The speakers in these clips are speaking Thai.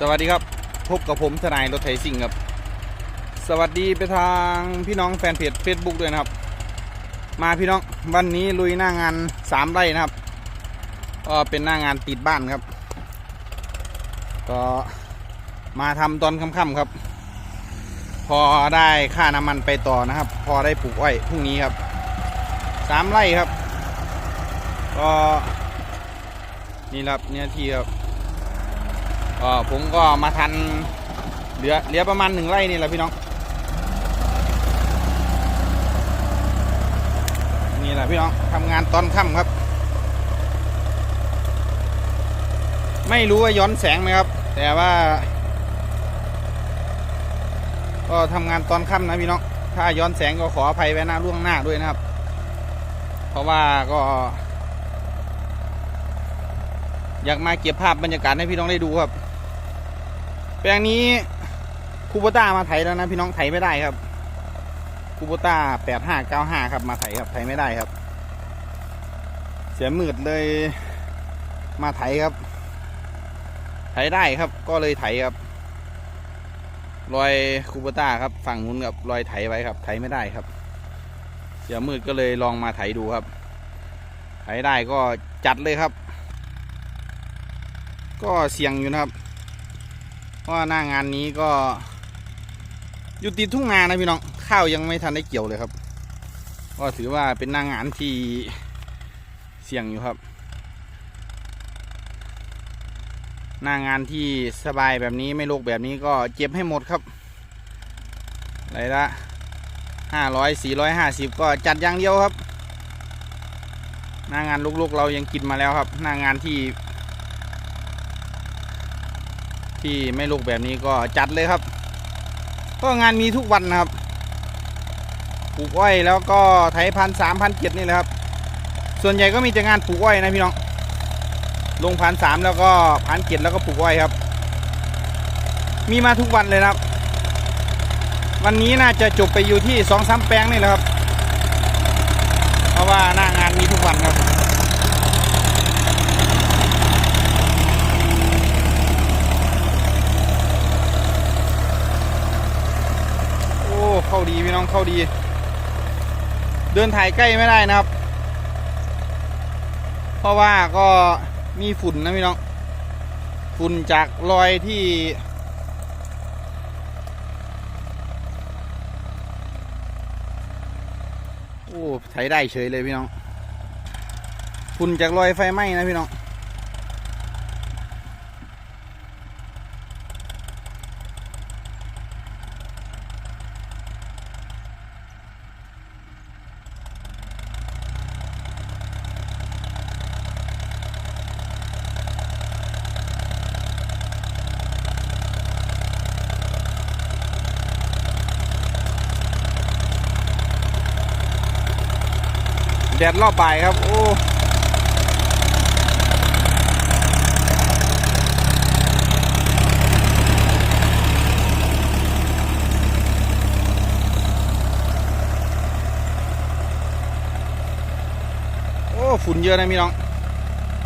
สวัสดีครับ พบกับผมทนายรถไถซิ่งครับ สวัสดีไปทางพี่น้องแฟนเพจ Facebook ด้วยนะครับ มาพี่น้องวันนี้ลุยหน้างานสามไร่นะครับ ก็เป็นหน้างานติดบ้านครับ ก็มาทำตอนค่ำๆครับ พอได้ค่าน้ำมันไปต่อนะครับ พอได้ปลูกอ้อยพรุ่งนี้ครับสามไร่ครับ ก็นี่ครับเนื้อที่ครับ ก็ผมก็มาทันเหลือเหลือประมาณหนึ่งไร่นี่แหละพี่น้อง นี่แหละพี่น้องทำงานตอนค่ำครับ ไม่รู้ว่าย้อนแสงไหมครับ แต่ว่า ก็ทำงานตอนค่ำนะพี่น้อง ถ้าย้อนแสงก็ขออภัยไว้หน้าล่วงหน้าด้วยนะครับ เพราะว่าก็อยากมาเก็บภาพบรรยากาศให้พี่น้องได้ดูครับ ลงนี้คูโบต้ามาไถแล้วนะพี่น้องไถไม่ได้ครับคูโบต้าแปดห้าเก้าห้าครับมาไถครับไถไม่ได้ครับ เสียมืดเลยมาไถครับ ไถได้ครับ ก็เลยไถครับรอยคูโบต้าครับฝั่งนู้นกับรอยไถไว้ครับ ไถไม่ได้ครับ เสียมืดก็เลยลองมาไถดูครับ ไถได้ก็จัดเลยครับ ก็เสี่ยงอยู่นะครับ ว่าหน้างานนี้ก็ อยู่ติดทุ่งนานะพี่น้องข้าวยังไม่ทันได้เกี่ยวเลยครับ ก็ถือว่าเป็นหน้างานที่เสี่ยงอยู่ครับ หน้างานที่สบายแบบนี้ไม่โรคแบบนี้ก็เจ็บให้หมดครับไรละห้าร้อยสี่ร้อยห้าสิบก็จัดอย่างเดียวครับ หน้างานลูกๆเรายังกินมาแล้วครับ หน้างานที่ ที่ไม่ลูกแบบนี้ก็จัดเลยครับ ก็งานมีทุกวันนะครับปลูกอ้อยแล้วก็ไถพันสามพันเจ็ดนี่แหละครับ ส่วนใหญ่ก็มีแต่งานปลูกอ้อยนะพี่น้อง ลงพันสามแล้วก็พันเจ็ดแล้วก็ปลูกอ้อยครับ มีมาทุกวันเลยนะครับ วันนี้น่าจะจบไปอยู่ที่สองสามแปลงนี่แหละครับ เพราะว่าหน้างานมีทุกวันครับ โอ้ เข้าดีพี่น้องเข้าดี เดินถ่ายใกล้ไม่ได้นะครับ เพราะว่าก็มีฝุ่นนะพี่น้อง ฝุ่นจากรอยที่ โอ้ใช้ได้เฉยเลยพี่น้อง ฝุ่นจากรอยไฟไหม้นะพี่น้อง แดดรอบบ่ายครับโอ้โอ้ฝุ่นเยอะนะพี่น้อง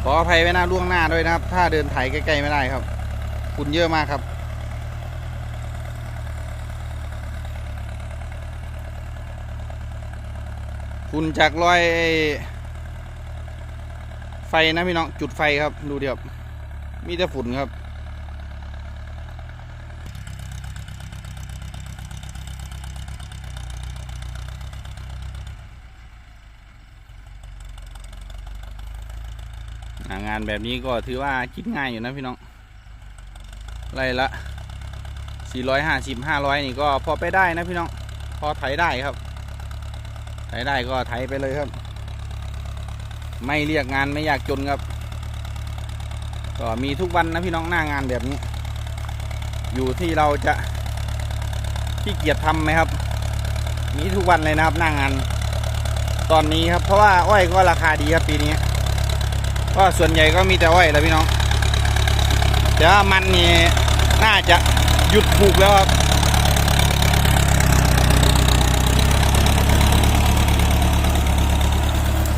ขออภัยไว้หน้าล่วงหน้าด้วยนะครับ ถ้าเดินไถใกล้ๆไม่ได้ครับ ฝุ่นเยอะมากครับ ฝุ่นจากรอยไฟนะพี่น้องจุดไฟครับดูเดียวมีแต่ฝุ่นครับ งานแบบนี้ก็ถือว่าคิดง่ายอยู่นะพี่น้องไล่ละ450 500 นี่ก็พอไปได้นะพี่น้อง พอไถได้ครับ ไถได้ก็ไถไปเลยครับ ไม่เรียกงานไม่อยากจนครับ ก็มีทุกวันนะพี่น้องหน้างานแบบนี้ อยู่ที่เราจะขี้เกียจทำไหมครับ มีทุกวันเลยนะครับหน้างาน ตอนนี้ครับเพราะว่าอ้อยก็ราคาดีครับปีนี้ก็ส่วนใหญ่ก็มีแต่อ้อยแหล้วพี่น้องแต่ว่ามันนี่น่าจะหยุดปลูกแล้วครับ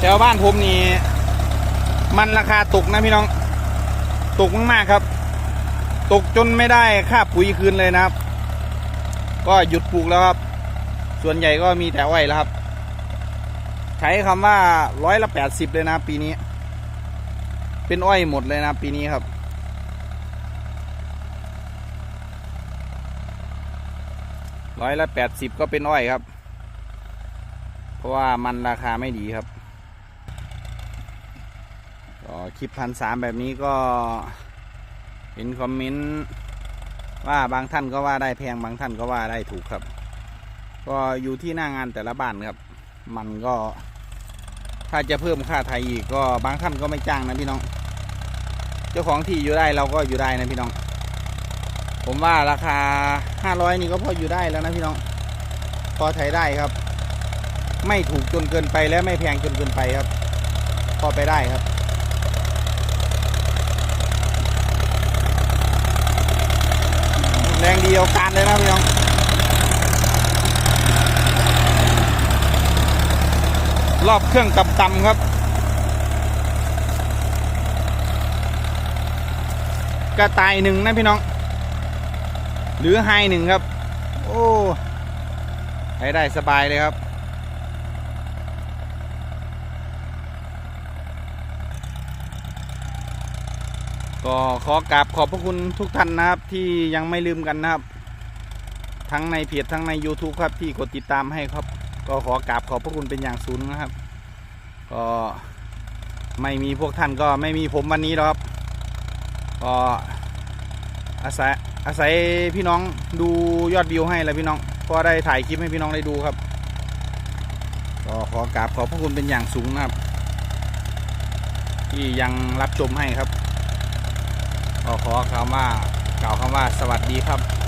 แถวบ้านผมนี่มันราคาตกนะพี่น้อง ตกมากๆครับตตกจนไม่ได้ค่าปุ๋ยคืนเลยนะครับ ก็หยุดปลูกแล้วครับ ส่วนใหญ่ก็มีแต่อ้อยแล้วครับ ใช้คำว่าร้อยละแปดสิบเลยนะปีนี้ เป็นอ้อยหมดเลยนะปีนี้ครับร้อยละแปดสิบก็เป็นอ้อยครับ เพราะว่ามันราคาไม่ดีครับ ก็คลิปพันสามแบบนี้ก็เห็นคอมเมนต์ว่าบางท่านก็ว่าได้แพงบางท่านก็ว่าได้ถูกครับ ก็อยู่ที่หน้างานแต่ละบ้านครับ มันก็ถ้าจะเพิ่มค่าไทยอีกก็บางท่านก็ไม่จ้างนะพี่น้อง เจ้าของที่อยู่ได้เราก็อยู่ได้นะพี่น้อง ผมว่าราคาห้าร้อยนี่ก็พออยู่ได้แล้วนะพี่น้อง พอไถได้ครับ ไม่ถูกจนเกินไปและไม่แพงจนเกินไปครับ พอไปได้ครับ แรงเดียวการเลยนะพี่น้องรอบเครื่องต่ำๆครับ กระต่ายหนึ่งนะพี่น้อง หรือไฮหนึ่งครับ โอ้ใช้ได้สบายเลยครับ ก็ขอกราบขอบพระคุณทุกท่านนะครับ ที่ยังไม่ลืมกันนะครับ ทั้งในเพจทั้งใน YouTube ครับที่กดติดตามให้ครับ ก็ขอกราบขอบพระคุณเป็นอย่างสูงนะครับ ก็ไม่มีพวกท่านก็ไม่มีผมวันนี้หรอกครับ ก็อาศัยอาศัยพี่น้องดูยอดวิวให้แล้วพี่น้องก็ได้ถ่ายคลิปให้พี่น้องได้ดูครับ ก็ขอกราบขอบพระคุณเป็นอย่างสูงนะครับ ที่ยังรับชมให้ครับ ก็ขอคำว่ากล่าวคำว่าสวัสดีครับ